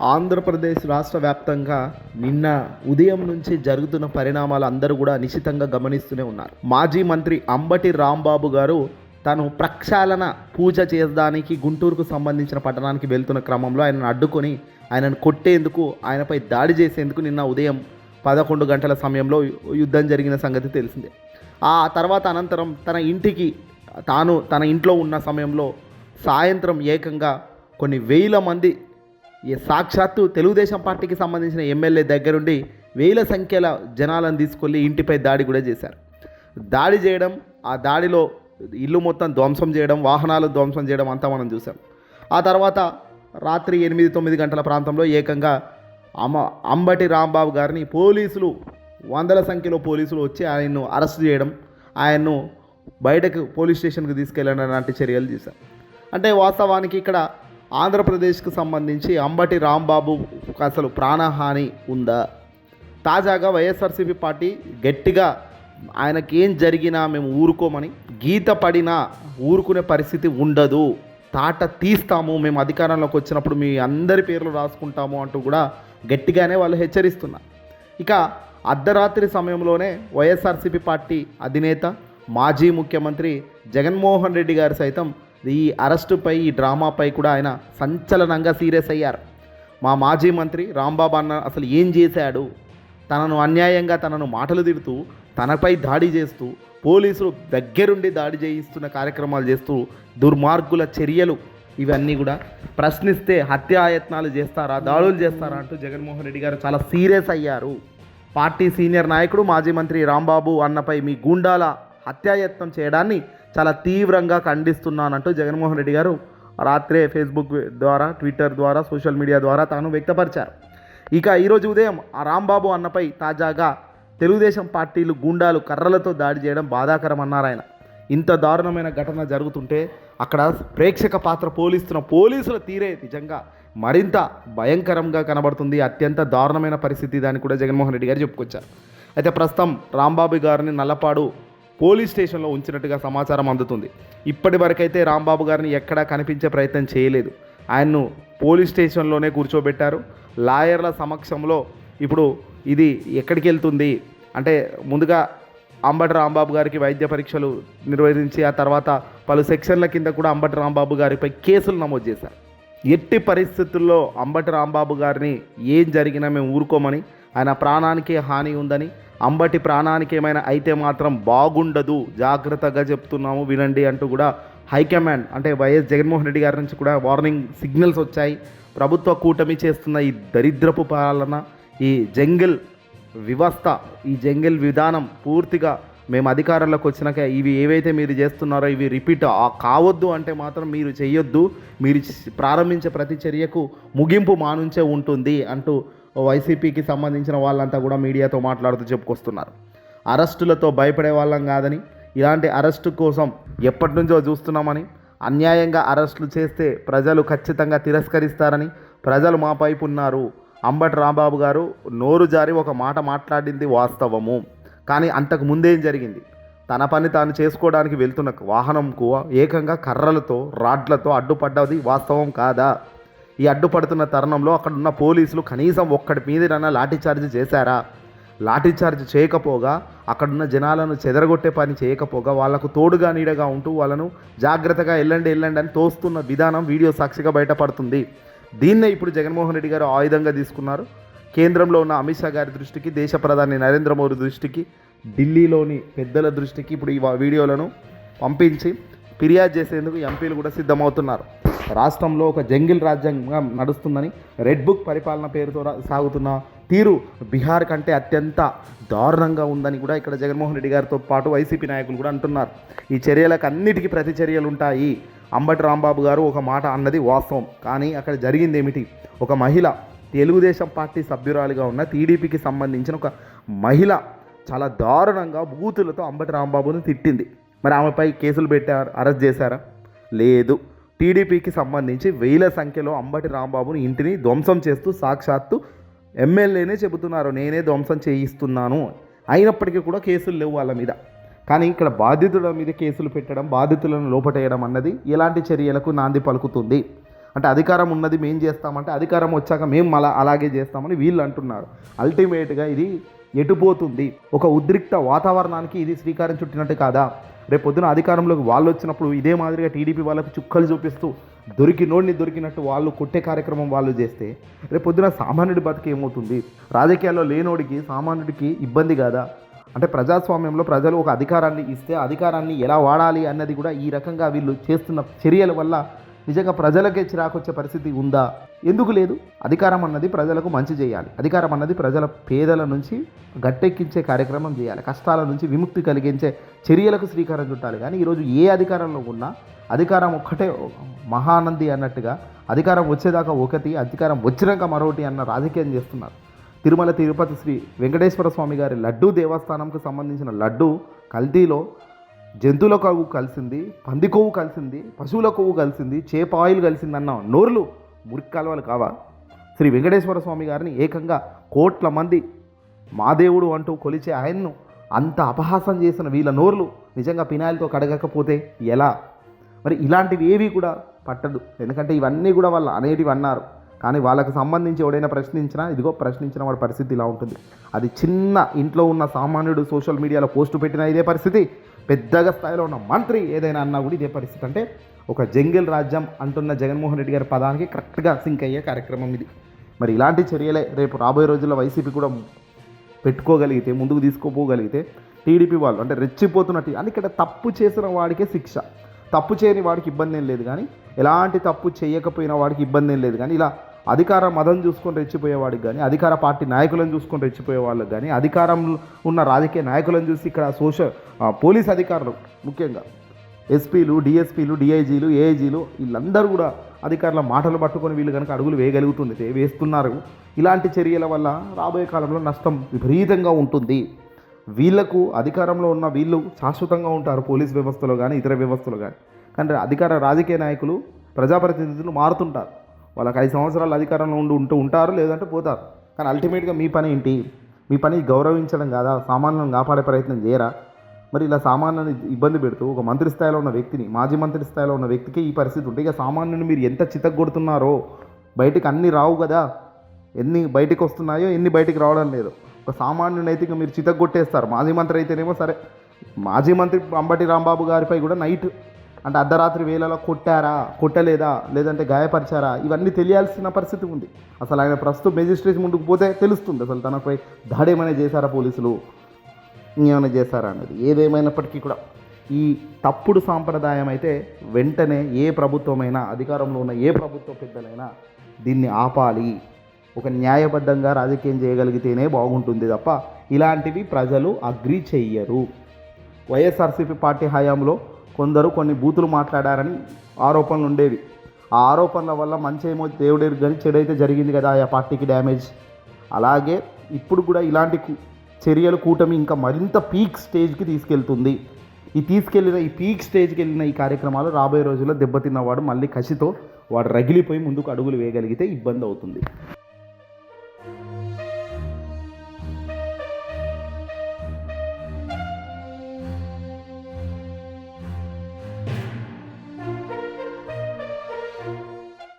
ఆంధ్రప్రదేశ్ రాష్ట్ర వ్యాప్తంగా నిన్న ఉదయం నుంచి జరుగుతున్న పరిణామాలు అందరూ కూడా నిశితంగా గమనిస్తూనే ఉన్నారు. మాజీ మంత్రి అంబటి రాంబాబు గారు తను ప్రక్షాళన పూజ చేయడానికి గుంటూరుకు సంబంధించిన పట్టణానికి వెళ్తున్న క్రమంలో ఆయనను అడ్డుకొని ఆయనను కొట్టేందుకు ఆయనపై దాడి చేసేందుకు నిన్న ఉదయం పదకొండు గంటల సమయంలో యుద్ధం జరిగిన సంగతి తెలిసిందే. ఆ తర్వాత అనంతరం తన ఇంటికి తాను తన ఇంట్లో ఉన్న సమయంలో సాయంత్రం ఏకంగా కొన్ని వేల మంది ఈ సాక్షాత్తు తెలుగుదేశం పార్టీకి సంబంధించిన ఎమ్మెల్యే దగ్గరుండి వేల సంఖ్యల జనాలను తీసుకెళ్ళి ఇంటిపై దాడి కూడా చేశారు. దాడి చేయడం ఆ దాడిలో ఇల్లు మొత్తం ధ్వంసం చేయడం వాహనాలు ధ్వంసం చేయడం అంతా మనం చూసాం ఆ తర్వాత రాత్రి ఎనిమిది తొమ్మిది గంటల ప్రాంతంలో ఏకంగా అమ్మ అంబటి రాంబాబు గారిని పోలీసులు వందల సంఖ్యలో పోలీసులు వచ్చి ఆయన్ను అరెస్ట్ చేయడం ఆయన్ను బయటకు పోలీస్ స్టేషన్కి తీసుకెళ్ళడం లాంటి చర్యలు చేశారు అంటే వాస్తవానికి ఇక్కడ ఆంధ్రప్రదేశ్కు సంబంధించి అంబటి రాంబాబు అసలు ప్రాణహాని ఉందా? తాజాగా వైఎస్ఆర్సీపీ పార్టీ గట్టిగా ఆయనకి ఏం జరిగినా మేము ఊరుకోమని గీత పడినా ఊరుకునే పరిస్థితి ఉండదు. తాట తీస్తాము మేము అధికారంలోకి వచ్చినప్పుడు మీ అందరి పేర్లు రాసుకుంటాము అంటూ కూడా గట్టిగానే వాళ్ళు హెచ్చరిస్తున్నారు. ఇక అర్ధరాత్రి సమయంలోనే వైఎస్ఆర్సీపీ పార్టీ అధినేత మాజీ ముఖ్యమంత్రి జగన్మోహన్ రెడ్డి గారు సైతం ఈ అరెస్టుపై ఈ డ్రామాపై కూడా ఆయన సంచలనంగా సీరియస్ అయ్యారు. మా మాజీ మంత్రి రాంబాబు అన్న అసలు ఏం చేశాడు? తనను అన్యాయంగా తనను మాటలు తిడుతూ తనపై దాడి చేస్తూ పోలీసులు దగ్గరుండి దాడి చేయిస్తున్న కార్యక్రమాలు చేస్తూ దుర్మార్గుల చర్యలు. ఇవన్నీ కూడా ప్రశ్నిస్తే హత్యాయత్నాలు చేస్తారా దాడులు చేస్తారా అంటూ జగన్మోహన్ రెడ్డి గారు చాలా సీరియస్ అయ్యారు. పార్టీ సీనియర్ నాయకుడు మాజీ మంత్రి రాంబాబు అన్నపై మీ గూండాల హత్యాయత్నం చేయడాన్ని చాలా తీవ్రంగా ఖండిస్తున్నానంటూ జగన్మోహన్ రెడ్డి గారు రాత్రే ఫేస్బుక్ ద్వారా ట్విట్టర్ ద్వారా సోషల్ మీడియా ద్వారా తాను వ్యక్తపరిచారు. ఇక ఈరోజు ఉదయం ఆ రాంబాబు అన్నపై తాజాగా తెలుగుదేశం పార్టీలు గూండాలు కర్రలతో దాడి చేయడం బాధాకరం అన్నారు ఆయన. ఇంత దారుణమైన ఘటన జరుగుతుంటే అక్కడ ప్రేక్షక పాత్ర పోలిస్తున్న పోలీసుల తీరే నిజంగా మరింత భయంకరంగా కనబడుతుంది. అత్యంత దారుణమైన పరిస్థితి దాన్ని కూడా జగన్మోహన్ రెడ్డి గారు చెప్పుకొచ్చారు. అయితే ప్రస్తుతం రాంబాబు గారిని నల్లపాడు పోలీస్ స్టేషన్లో ఉంచినట్టుగా సమాచారం అందుతుంది. ఇప్పటి వరకైతే రాంబాబు గారిని ఎక్కడా కనిపించే ప్రయత్నం చేయలేదు. ఆయన్ను పోలీస్ స్టేషన్లోనే కూర్చోబెట్టారు. లాయర్ల సమక్షంలో ఇప్పుడు ఇది ఎక్కడికి వెళ్తుంది? అంటే ముందుగా అంబటి రాంబాబు గారికి వైద్య పరీక్షలు నిర్వహించి ఆ తర్వాత పలు సెక్షన్ల కింద కూడా అంబటి రాంబాబు గారిపై కేసులు నమోదు చేశారు. ఎట్టి పరిస్థితుల్లో అంబటి రాంబాబు గారిని ఏం జరిగినా మేము ఊరుకోమని ఆయన ప్రాణానికి హాని ఉందని అంబటి ప్రాణానికి ఏమైనా అయితే మాత్రం బాగుండదు. జాగ్రత్తగా చెప్తున్నాము వినండి అంటూ కూడా హైకమాండ్ అంటే వైఎస్ జగన్మోహన్ రెడ్డి గారి నుంచి కూడా వార్నింగ్ సిగ్నల్స్ వచ్చాయి. ప్రభుత్వ కూటమి చేస్తున్న ఈ దరిద్రపు పాలన ఈ జంగిల్ వ్యవస్థ ఈ జంగిల్ విధానం పూర్తిగా మేము అధికారంలోకి వచ్చినాక ఇవి ఏవైతే మీరు చేస్తున్నారో ఇవి రిపీట్ కావద్దు అంటే మాత్రం మీరు చేయొద్దు. మీరు ప్రారంభించే ప్రతి చర్యకు ముగింపు మానుంచే ఉంటుంది అంటూ వైసీపీకి సంబంధించిన వాళ్ళంతా కూడా మీడియాతో మాట్లాడుతూ చెప్పుకొస్తున్నారు. అరెస్టులతో భయపడే వాళ్ళం కాదని ఇలాంటి అరెస్టు కోసం ఎప్పటి నుంచో చూస్తున్నామని అన్యాయంగా అరెస్టులు చేస్తే ప్రజలు ఖచ్చితంగా తిరస్కరిస్తారని ప్రజలు మా వైపు ఉన్నారు. అంబటి రాంబాబు గారు నోరు జారి ఒక మాట మాట్లాడింది వాస్తవము. కానీ అంతకు ముందేం జరిగింది? తన పని తాను చేసుకోవడానికి వెళ్తున్న వాహనంకు ఏకంగా కర్రలతో రాడ్లతో అడ్డుపడ్డది వాస్తవం కాదా? ఈ అడ్డుపడుతున్న తరుణంలో అక్కడ ఉన్న పోలీసులు కనీసం ఒక్కడి మీదనన్నా లాఠీచార్జ్ చేశారా? లాఠీచార్జ్ చేయకపోగా అక్కడున్న జనాలను చెదరగొట్టే పని చేయకపోగా వాళ్ళకు తోడుగా నీడగా ఉంటూ వాళ్ళను జాగ్రత్తగా వెళ్ళండి వెళ్ళండి అని తోస్తున్న విధానం వీడియో సాక్షిగా బయటపడుతుంది. దీన్నే ఇప్పుడు జగన్మోహన్ రెడ్డి గారు ఆయుధంగా తీసుకున్నారు. కేంద్రంలో ఉన్న అమిత్ షా గారి దృష్టికి దేశ ప్రధాని నరేంద్ర మోదీ దృష్టికి ఢిల్లీలోని పెద్దల దృష్టికి ఇప్పుడు ఈ వీడియోలను పంపించి ఫిర్యాదు చేసేందుకు ఎంపీలు కూడా సిద్ధమవుతున్నారు. రాష్ట్రంలో ఒక జంగిల్ రాజ్యాంగం నడుస్తుందని రెడ్ బుక్ పరిపాలన పేరుతో సాగుతున్న తీరు బీహార్ కంటే అత్యంత దారుణంగా ఉందని కూడా ఇక్కడ జగన్మోహన్ రెడ్డి గారితో పాటు వైసీపీ నాయకులు కూడా అంటున్నారు. ఈ చర్యలకు అన్నిటికీ ప్రతి చర్యలు ఉంటాయి. అంబటి రాంబాబు గారు ఒక మాట అన్నది వాస్తవం. కానీ అక్కడ జరిగింది ఏమిటి? ఒక మహిళ తెలుగుదేశం పార్టీ సభ్యురాలిగా ఉన్న టీడీపీకి సంబంధించిన ఒక మహిళ చాలా దారుణంగా బూతులతో అంబటి రాంబాబుని తిట్టింది. మరి ఆమెపై కేసులు పెట్టారు? అరెస్ట్ చేశారా? లేదు. టీడీపీకి సంబంధించి వేల సంఖ్యలో అంబటి రాంబాబుని ఇంటిని ధ్వంసం చేస్తూ సాక్షాత్తు ఎమ్మెల్యేనే చెబుతున్నారు. నేనే ధ్వంసం చేయిస్తున్నాను. అయినప్పటికీ కూడా కేసులు లేవు వాళ్ళ మీద. కానీ ఇక్కడ బాధితుల మీద కేసులు పెట్టడం బాధితులను లోపటేయడం అన్నది ఎలాంటి చర్యలకు నాంది పలుకుతుంది. అంటే అధికారం ఉన్నది మేం చేస్తామంటే అధికారం వచ్చాక మేము మళ్ళా అలాగే చేస్తామని వీళ్ళు అంటున్నారు. అల్టిమేట్గా ఇది ఎటుపోతుంది? ఒక ఉద్రిక్త వాతావరణానికి ఇది శ్రీకారం చుట్టినట్టు కాదా? రేపు పొద్దున అధికారంలోకి వాళ్ళు వచ్చినప్పుడు ఇదే మాదిరిగా టీడీపీ వాళ్ళకి చుక్కలు చూపిస్తూ దొరికి నోడిని దొరికినట్టు వాళ్ళు కొట్టే కార్యక్రమం వాళ్ళు చేస్తే రేపు పొద్దున సామాన్యుడి బతికి ఏమవుతుంది? రాజకీయాల్లో లేనోడికి సామాన్యుడికి ఇబ్బంది కాదా? అంటే ప్రజాస్వామ్యంలో ప్రజలు ఒక అధికారాన్ని ఇస్తే అధికారాన్ని ఎలా వాడాలి అన్నది కూడా ఈ రకంగా వీళ్ళు చేస్తున్న చర్యల వల్ల నిజంగా ప్రజలకే చిరాకొచ్చే పరిస్థితి ఉందా? ఎందుకు లేదు? అధికారం అన్నది ప్రజలకు మంచి చేయాలి. అధికారం అన్నది ప్రజల పేదల నుంచి గట్టెక్కించే కార్యక్రమం చేయాలి. కష్టాల నుంచి విముక్తి కలిగించే చర్యలకు శ్రీకారం చుట్టాలి. కానీ ఈరోజు ఏ అధికారంలో ఉన్నా అధికారం ఒక్కటే మహానంది అన్నట్టుగా అధికారం వచ్చేదాకా ఒకటి అధికారం వచ్చినాక మరొకటి అన్న రాజకీయం చేస్తున్నారు. తిరుమల తిరుపతి శ్రీ వెంకటేశ్వర స్వామి గారి లడ్డూ దేవస్థానంకు సంబంధించిన లడ్డు కల్తీలో జంతువుల కొవ్వు కలిసింది పంది కొవ్వు కలిసింది పశువుల కొవ్వు కలిసింది చేప ఆయిల్ కలిసింది అన్న నోర్లు మురికి కాలువలు కావా? శ్రీ వెంకటేశ్వర స్వామి గారిని ఏకంగా కోట్ల మంది మా దేవుడు అంటూ కొలిచే ఆయన్ను అంత అపహాసం చేసిన వీళ్ళ నోర్లు నిజంగా పినాయిల్తో కడగకపోతే ఎలా? మరి ఇలాంటివి ఏవి కూడా పట్టదు. ఎందుకంటే ఇవన్నీ కూడా వాళ్ళు అనేటివి అన్నారు. కానీ వాళ్ళకి సంబంధించి ఎవడైనా ప్రశ్నించినా ఇదిగో ప్రశ్నించిన వాడి పరిస్థితి ఇలా ఉంటుంది. అది చిన్న ఇంట్లో ఉన్న సామాన్యుడు సోషల్ మీడియాలో పోస్టు పెట్టినా ఇదే పరిస్థితి. పెద్దగా స్థాయిలో ఉన్న మంత్రి ఏదైనా అన్నా కూడా ఇదే పరిస్థితి. అంటే ఒక జంగిల్ రాజ్యం అంటున్న జగన్మోహన్ రెడ్డి గారి పదానికి కరెక్ట్గా సింక్ అయ్యే కార్యక్రమం ఇది. మరి ఇలాంటి చర్యలే రేపు రాబోయే రోజుల్లో వైసీపీ కూడా పెట్టుకోగలిగితే ముందుకు తీసుకోపోగలిగితే టీడీపీ వాళ్ళు అంటే రెచ్చిపోతున్నట్టు అని ఇక్కడ తప్పు చేసిన వాడికే శిక్ష. తప్పు చేయని వాడికి ఇబ్బంది ఏం లేదు కానీ ఎలాంటి తప్పు చేయకపోయిన వాడికి ఇబ్బంది ఏం లేదు కానీ ఇలా అధికార మదం చూసుకొని రెచ్చిపోయేవాడికి కానీ అధికార పార్టీ నాయకులను చూసుకొని రెచ్చిపోయే వాళ్ళకి కానీ అధికారంలో ఉన్న రాజకీయ నాయకులను చూసి ఇక్కడ సోషల్ పోలీస్ అధికారులు ముఖ్యంగా ఎస్పీలు డిఎస్పీలు డిఐజీలు ఏఐజీలు వీళ్ళందరూ కూడా అధికారుల మాటలు పట్టుకొని వీళ్ళు కనుక అడుగులు వేయగలుగుతుంది వేస్తున్నారు. ఇలాంటి చర్యల వల్ల రాబోయే కాలంలో నష్టం విపరీతంగా ఉంటుంది. వీళ్ళకు అధికారంలో ఉన్న వీళ్ళు శాశ్వతంగా ఉంటారు పోలీస్ వ్యవస్థలో కానీ ఇతర వ్యవస్థలో కానీ కానీ అధికార రాజకీయ నాయకులు ప్రజాప్రతినిధులు మారుతుంటారు. వాళ్ళకి ఐదు సంవత్సరాలు అధికారంలో ఉండి ఉంటూ ఉంటారు లేదంటే పోతారు. కానీ అల్టిమేట్గా మీ పని ఏంటి? మీ పని గౌరవించడం కాదా? సామాన్యులను కాపాడే ప్రయత్నం చేయరా? మరి ఇలా సామాన్యుని ఇబ్బంది పెడుతూ ఒక మంత్రి స్థాయిలో ఉన్న వ్యక్తిని మాజీ మంత్రి స్థాయిలో ఉన్న వ్యక్తికి ఈ పరిస్థితి ఉంటే ఇక సామాన్యుని మీరు ఎంత చితగొడుతున్నారో బయటికి అన్ని రావు కదా? ఎన్ని బయటికి వస్తున్నాయో ఎన్ని బయటికి రావడం లేదు. ఒక సామాన్యుని అయితే ఇక మీరు చితగొట్టేస్తారు మాజీ మంత్రి అయితేనేమో సరే. మాజీ మంత్రి అంబటి రాంబాబు గారిపై కూడా నైట్ అంటే అర్ధరాత్రి వేళలో కొట్టారా? కొట్టలేదా? లేదంటే గాయపరిచారా? ఇవన్నీ తెలియాల్సిన పరిస్థితి ఉంది. అసలు ఆయన ప్రస్తుతం మెజిస్ట్రేషన్ ముందుకు పోతే తెలుస్తుంది. అసలు తనపై దాడి ఏమైనా చేశారా పోలీసులు? ఏమైనా చేశారా అనేది. ఏదేమైనప్పటికీ కూడా ఈ తప్పుడు సాంప్రదాయం అయితే వెంటనే ఏ ప్రభుత్వమైనా అధికారంలో ఉన్న ఏ ప్రభుత్వ పెద్దలైనా దీన్ని ఆపాలి. ఒక న్యాయబద్ధంగా రాజకీయం చేయగలిగితేనే బాగుంటుంది తప్ప ఇలాంటివి ప్రజలు అగ్రి చెయ్యరు. వైఎస్ఆర్సీపీ పార్టీ హయాంలో కొందరు కొన్ని బూతులు మాట్లాడారని ఆరోపణలు ఉండేవి. ఆ ఆరోపణల వల్ల మంచి ఏమో దేవుడేరు కానీ చెడైతే జరిగింది కదా ఆ పార్టీకి డ్యామేజ్. అలాగే ఇప్పుడు కూడా ఇలాంటి చర్యలు కూటమి ఇంకా మరింత పీక్ స్టేజ్కి తీసుకెళ్తుంది. ఈ తీసుకెళ్ళిన ఈ పీక్ స్టేజ్కి వెళ్ళిన ఈ కార్యక్రమాలు రాబోయే రోజుల్లో దెబ్బతిన్నవాడు మళ్ళీ కసితో వాడు రగిలిపోయి ముందుకు అడుగులు వేయగలిగితే ఇబ్బంది అవుతుంది.